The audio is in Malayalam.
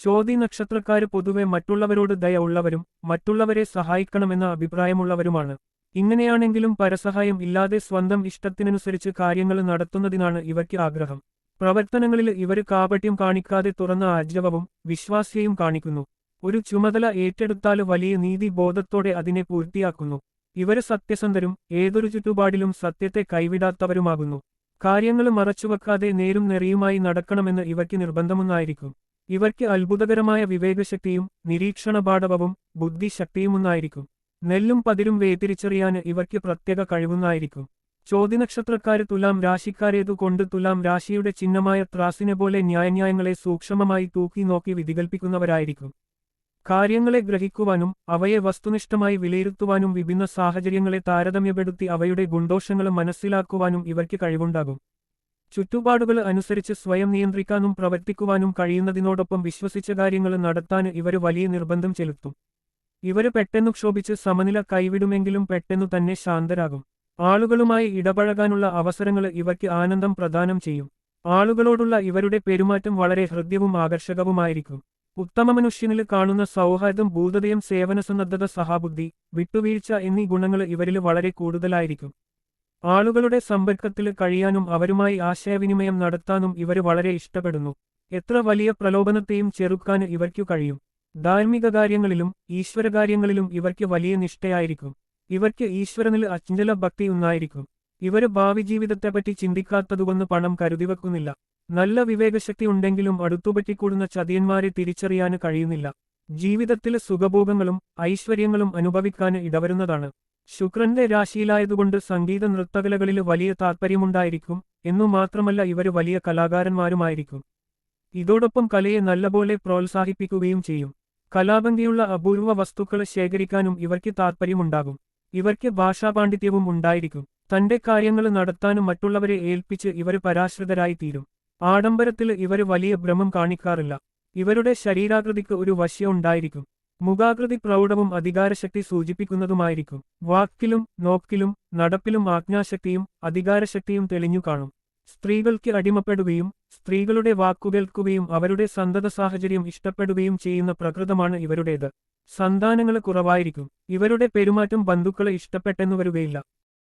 ചോതി നക്ഷത്രക്കാര് പൊതുവെ മറ്റുള്ളവരോട് ദയ ഉള്ളവരും മറ്റുള്ളവരെ സഹായിക്കണമെന്ന അഭിപ്രായമുള്ളവരുമാണ്. ഇങ്ങനെയാണെങ്കിലും പരസഹായം ഇല്ലാതെ സ്വന്തം ഇഷ്ടത്തിനനുസരിച്ച് കാര്യങ്ങൾ നടത്തുന്നതിനാണ് ഇവയ്ക്ക് ആഗ്രഹം. പ്രവർത്തനങ്ങളിൽ ഇവർ കാപട്യം കാണിക്കാതെ തുറന്ന ആർജവവും വിശ്വാസ്യയും കാണിക്കുന്നു. ഒരു ചുമതല ഏറ്റെടുത്താൽ വലിയ നീതി ബോധത്തോടെ അതിനെ പൂർത്തിയാക്കുന്നു. ഇവർ സത്യസന്ധരും ഏതൊരു ചുറ്റുപാടിലും സത്യത്തെ കൈവിടാത്തവരുമാകുന്നു. കാര്യങ്ങൾ മറച്ചുവെക്കാതെ നേരും നെറിയുമായി നടക്കണമെന്ന് ഇവയ്ക്ക് നിർബന്ധമൊന്നായിരിക്കും. ഇവയ്ക്ക് അത്ഭുതകരമായ വിവേകശക്തിയും നിരീക്ഷണപാഠവും ബുദ്ധിശക്തിയുമുണ്ടായിരിക്കും. നെല്ലും പതിരും വേതിരിച്ചറിയാൻ ഇവയ്ക്ക് പ്രത്യേക കഴിവുന്നായിരിക്കും ചോദ്യനക്ഷത്രക്കാര് തുലാം രാശിക്കാരേതു കൊണ്ട് തുലാം രാശിയുടെ ചിഹ്നമായ ത്രാസിനെ പോലെ ന്യായന്യായങ്ങളെ സൂക്ഷ്മമായി തൂക്കി നോക്കി വിധികൽപ്പിക്കുന്നവരായിരിക്കും. കാര്യങ്ങളെ ഗ്രഹിക്കുവാനും അവയെ വസ്തുനിഷ്ഠമായി വിലയിരുത്തുവാനും വിഭിന്ന സാഹചര്യങ്ങളെ താരതമ്യപ്പെടുത്തി അവയുടെ ഗുണ്ടോഷങ്ങളും മനസ്സിലാക്കുവാനും ഇവർക്ക് കഴിവുണ്ടാകും. ചുറ്റുപാടുകൾ അനുസരിച്ച് സ്വയം നിയന്ത്രിക്കാനും പ്രവർത്തിക്കുവാനും കഴിയുന്നതിനോടൊപ്പം വിശ്വസിച്ച കാര്യങ്ങൾ നടത്താൻ ഇവർ വലിയ നിർബന്ധം ചെലുത്തും. ഇവർ പെട്ടെന്നു ക്ഷോഭിച്ച് സമനില കൈവിടുമെങ്കിലും പെട്ടെന്നു തന്നെ ശാന്തരാകും. ആളുകളുമായി ഇടപഴകാനുള്ള അവസരങ്ങൾ ഇവയ്ക്ക് ആനന്ദം പ്രദാനം ചെയ്യും. ആളുകളോടുള്ള ഇവരുടെ പെരുമാറ്റം വളരെ ഹൃദ്യവും ആകർഷകവുമായിരിക്കും. ഉത്തമ മനുഷ്യനിൽ കാണുന്ന സൗഹാർദ്ദം ഭൂതതയും സേവനസന്നദ്ധത സഹാബുദ്ധി വിട്ടുവീഴ്ച എന്നീ ഗുണങ്ങൾ ഇവരിൽ വളരെ കൂടുതലായിരിക്കും. ആളുകളുടെ സമ്പർക്കത്തിൽ കഴിയാനും അവരുമായി ആശയവിനിമയം നടത്താനും ഇവർ വളരെ ഇഷ്ടപ്പെടുന്നു. എത്ര വലിയ പ്രലോഭനത്തെയും ചെറുക്കാൻ ഇവർക്കു കഴിയും. ധാർമ്മിക കാര്യങ്ങളിലും ഈശ്വരകാര്യങ്ങളിലും ഇവർക്ക് വലിയ നിഷ്ഠയായിരിക്കും. ഇവർക്ക് ഈശ്വരനിൽ അചഞ്ചല ഭക്തി ഉണ്ടായിരിക്കും. ഇവർ ഭാവി ജീവിതത്തെപ്പറ്റി ചിന്തിക്കാത്തതുകൊണ്ട് പണം കരുതിവെക്കുന്നില്ല. നല്ല വിവേകശക്തി ഉണ്ടെങ്കിലും അടുത്തുപറ്റിക്കൂടുന്ന ചതിയന്മാരെ തിരിച്ചറിയാൻ കഴിയുന്നില്ല. ജീവിതത്തിൽ സുഖഭോഗങ്ങളും ഐശ്വര്യങ്ങളും അനുഭവിക്കാൻ ഇടവരുന്നതാണ്. ശുക്രന്റെ രാശിയിലായതുകൊണ്ട് സംഗീത നൃത്തകലകളിൽ വലിയ താൽപ്പര്യമുണ്ടായിരിക്കും എന്നു മാത്രമല്ല ഇവർ വലിയ കലാകാരന്മാരുമായിരിക്കും. ഇതോടൊപ്പം കലയെ നല്ലപോലെ പ്രോത്സാഹിപ്പിക്കുകയും ചെയ്യും. കലാഭംഗിയുള്ള അപൂർവ വസ്തുക്കൾ ശേഖരിക്കാനും ഇവർക്ക് താൽപ്പര്യമുണ്ടാകും ഇവർക്ക് ഭാഷാപാണ്ഡിത്യവും ഉണ്ടായിരിക്കും. തന്റെ കാര്യങ്ങൾ നടത്താനും മറ്റുള്ളവരെ ഏൽപ്പിച്ച് ഇവർ പരാശ്രിതരായി തീരും ആഡംബരത്തിൽ ഇവർ വലിയ ഭ്രമം കാണിക്കാറില്ല. ഇവരുടെ ശരീരാകൃതിക്ക് ഒരു വശ്യം ഉണ്ടായിരിക്കും. മുഖാകൃതി പ്രൗഢവും അധികാരശക്തി സൂചിപ്പിക്കുന്നതുമായിരിക്കും. വാക്കിലും നോക്കിലും നടപ്പിലും ആജ്ഞാശക്തിയും അധികാരശക്തിയും തെളിഞ്ഞു കാണും. സ്ത്രീകൾക്ക് അടിമപ്പെടുകയും സ്ത്രീകളുടെ വാക്കുകേൾക്കുകയും അവരുടെ സന്തത സാഹചര്യം ഇഷ്ടപ്പെടുകയും ചെയ്യുന്ന പ്രകൃതമാണ് ഇവരുടേത്. സന്താനങ്ങൾ കുറവായിരിക്കും. ഇവരുടെ പെരുമാറ്റം ബന്ധുക്കളെ ഇഷ്ടപ്പെട്ടെന്നു വരുകയില്ല.